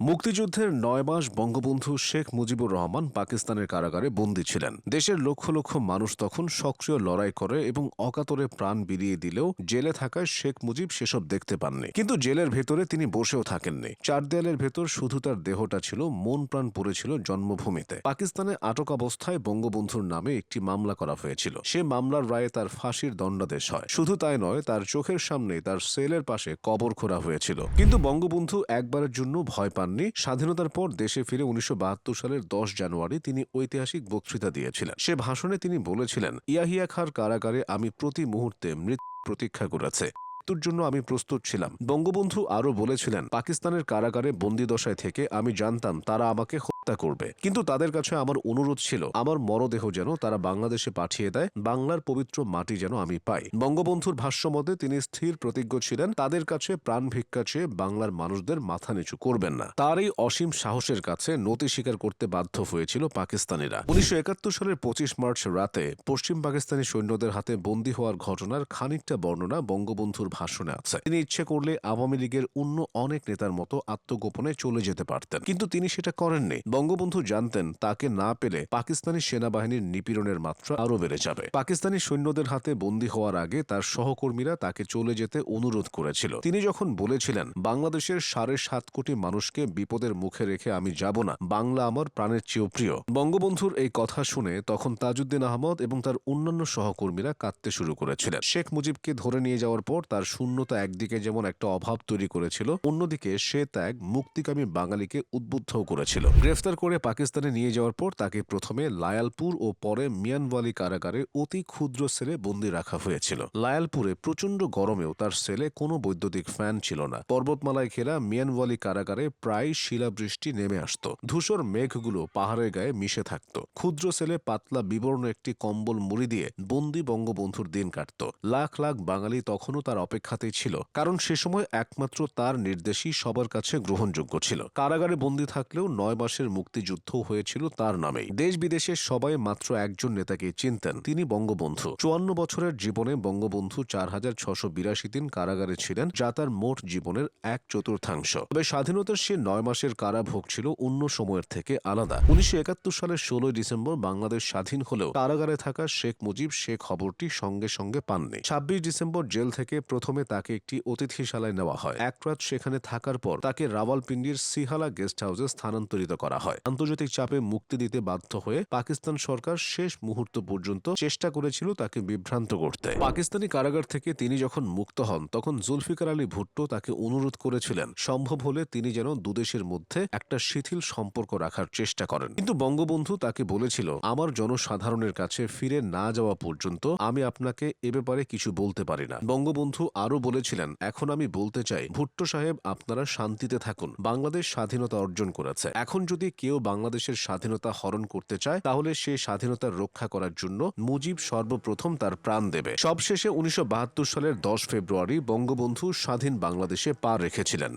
মুক্তিযুদ্ধের নয় মাস বঙ্গবন্ধু শেখ মুজিবুর রহমান পাকিস্তানের কারাগারে বন্দী ছিলেন। দেশের লক্ষ লক্ষ মানুষ তখন সক্রিয় লড়াই করে এবং অকাতরে প্রাণ বিলিয়ে দিলেও জেলে থাকায় শেখ মুজিব সেসব দেখতে পাননি। কিন্তু জেলের ভেতরে তিনি বসেও থাকেননি। চার দেয়ালের ভেতর শুধু তার দেহটা ছিল, মন প্রাণ পড়েছিল জন্মভূমিতে। পাকিস্তানে আটক অবস্থায় বঙ্গবন্ধুর নামে একটি মামলা করা হয়েছিল। সে মামলার রায়ে তার ফাঁসির দণ্ডাদেশ হয়। শুধু তাই নয়, তার চোখের সামনে তার সেলের পাশে কবর খোঁড়া হয়েছিল। কিন্তু বঙ্গবন্ধু একবারের জন্য ভয় পাননি। স্বাধীনতার পর দেশে ফিরে উনিশশো সালের দশ জানুয়ারি তিনি ঐতিহাসিক বক্তৃতা দিয়েছিলেন। সে ভাষণে তিনি বলেছিলেন, ইয়াহিয়া খার কারাগারে আমি প্রতি মুহূর্তে মৃত্যু প্রতীক্ষা করেছে। মৃত্যুর জন্য আমি প্রস্তুত ছিলাম। বঙ্গবন্ধু আরও বলেছিলেন, পাকিস্তানের কারাগারে বন্দিদশায় থেকে আমি জানতাম তারা আমাকে হত্যা করবে। কিন্তু তাদের কাছে আমার অনুরোধ ছিল, আমার মরদেহ যেন তারা বাংলাদেশে পাঠিয়ে দেয়, বাংলার পবিত্র মাটি যেন আমি পাই। বঙ্গবন্ধুর ভাষ্যমতে তিনি স্থির প্রতিজ্ঞ ছিলেন, তাদের কাছে প্রাণ ভিক্ষা চেয়ে বাংলার মানুষদের মাথা নিচু করবেন না। তার এই অসীম সাহসের কাছে নতি স্বীকার করতে বাধ্য হয়েছিল পাকিস্তানিরা। উনিশশো একাত্তর সালের পঁচিশ মার্চ রাতে পশ্চিম পাকিস্তানি সৈন্যদের হাতে বন্দী হওয়ার ঘটনার খানিকটা বর্ণনা বঙ্গবন্ধুর ভাষণে আছে। তিনি ইচ্ছে করলে আওয়ামী লীগের অন্য অনেক নেতার মতো আত্মগোপনে চলে যেতে পারতেন। কিন্তু তিনি সেটা করেননি। বঙ্গবন্ধু জানতেন তাকে না পেলে পাকিস্তানি সেনাবাহিনীর নিপীড়নের মাত্রা আরও বেড়ে যাবে। পাকিস্তানি সৈন্যদের হাতে বন্দী হওয়ার আগে তার সহকর্মীরা তাকে চলে যেতে অনুরোধ করেছিল। তিনি যখন বলেছিলেন, বাংলাদেশের সাড়ে সাত কোটি মানুষকে বিপদের মুখে রেখে আমি যাব না, বাংলা আমার প্রাণের চেয়েও প্রিয়। বঙ্গবন্ধুর এই কথা শুনে তখন তাজউদ্দিন আহমদ এবং তার অন্যান্য সহকর্মীরা কাঁদতে শুরু করেছিলেন। শেখ মুজিবকে ধরে নিয়ে যাওয়ার পর তার শূন্যতা একদিকে যেমন একটা অভাব তৈরি করেছিল, অন্যদিকে সে ত্যাগ মুক্তিকামী বাঙালিকে উদ্বুদ্ধ করেছিল। গ্রেফতার করে পাকিস্তানে নিয়ে যাওয়ার পর তাকে প্রথমে লায়ালপুর ও পরে মিয়ানওয়ালি কারাগারে অতি ক্ষুদ্র সেলে বন্দী রাখা হয়েছিল। লায়ালপুরে প্রচণ্ড গরমেও তার সেলে কোনো বৈদ্যুতিক ফ্যান ছিল না। পর্বতমালায় ঘেরা মিয়ানওয়ালি কারাগারে প্রায় শিলাবৃষ্টি নেমে আসত। ধূসর মেঘগুলো পাহাড়ের গায়ে মিশে থাকত। ক্ষুদ্র সেলে পাতলা বিবর্ণ একটি কম্বল মুড়ি দিয়ে বন্দি বঙ্গবন্ধুর দিন কাটত। লাখ লাখ বাঙালি তখনও তার অপেক্ষাতেই ছিল, কারণ সে সময় একমাত্র তার নির্দেশই সবার কাছে গ্রহণযোগ্য ছিল। কারাগারে বন্দী থাকলেও নয় মাসের মুক্তিযুদ্ধ হয়েছিল তার নামেই। দেশ বিদেশে সবাই মাত্র একজন নেতাকে চিনতেন, তিনি বঙ্গবন্ধু। চুয়ান্ন বছরের জীবনে বঙ্গবন্ধু চার হাজার ছশো বিরাশি দিন কারাগারে ছিলেন, যা তার মোট জীবনের এক চতুর্থাংশ। তবে স্বাধীনতার সে নয় মাসের কারাভোগ ছিল অন্য সময়ের থেকে আলাদা। উনিশশো একাত্তর সালের ষোলোই ডিসেম্বর বাংলাদেশ স্বাধীন হলেও কারাগারে থাকা শেখ মুজিব সে খবরটি সঙ্গে সঙ্গে পাননি। ছাব্বিশ ডিসেম্বর জেল থেকে প্রথমে তাকে একটি অতিথিশালায় নেওয়া হয়। এক রাত সেখানে থাকার পর তাকে রাওয়ালপিন্ডির সিহালা গেস্ট হাউসে স্থানান্তরিত করা হয়। আন্তর্জাতিক চাপে মুক্তি দিতে বাধ্য হয়ে পাকিস্তান সরকার শেষ মুহূর্ত পর্যন্ত চেষ্টা করেছিল তাকে বিভ্রান্ত করতে। পাকিস্তানি কারাগার থেকে তিনি যখন মুক্ত হন, তখন জুলফিকার আলী ভুট্টো তাকে অনুরোধ করেছিলেন, সম্ভব হলে তিনি যেন দুদেশের মধ্যে একটা শিথিল সম্পর্ক রাখার চেষ্টা করেন। কিন্তু বঙ্গবন্ধু তাকে বলেছিল, আমার জনসাধারণের কাছে ফিরে না যাওয়া পর্যন্ত আমি আপনাকে এ ব্যাপারে কিছু বলতে পারি না। বঙ্গবন্ধু আরও বলেছিলেন, এখন আমি বলতে চাই, ভুট্টো সাহেব আপনারা শান্তিতে থাকুন। বাংলাদেশ স্বাধীনতা অর্জন করেছে। এখন যদি কেউ বাংলাদেশের স্বাধীনতা হরণ করতে চায়, তাহলে সে স্বাধীনতা রক্ষা করার জন্য মুজিব সর্বপ্রথম তার প্রাণ দেবে। সবশেষে উনিশশো বাহাত্তর সালের দশ ফেব্রুয়ারি বঙ্গবন্ধু স্বাধীন বাংলাদেশে পা রেখেছিলেন।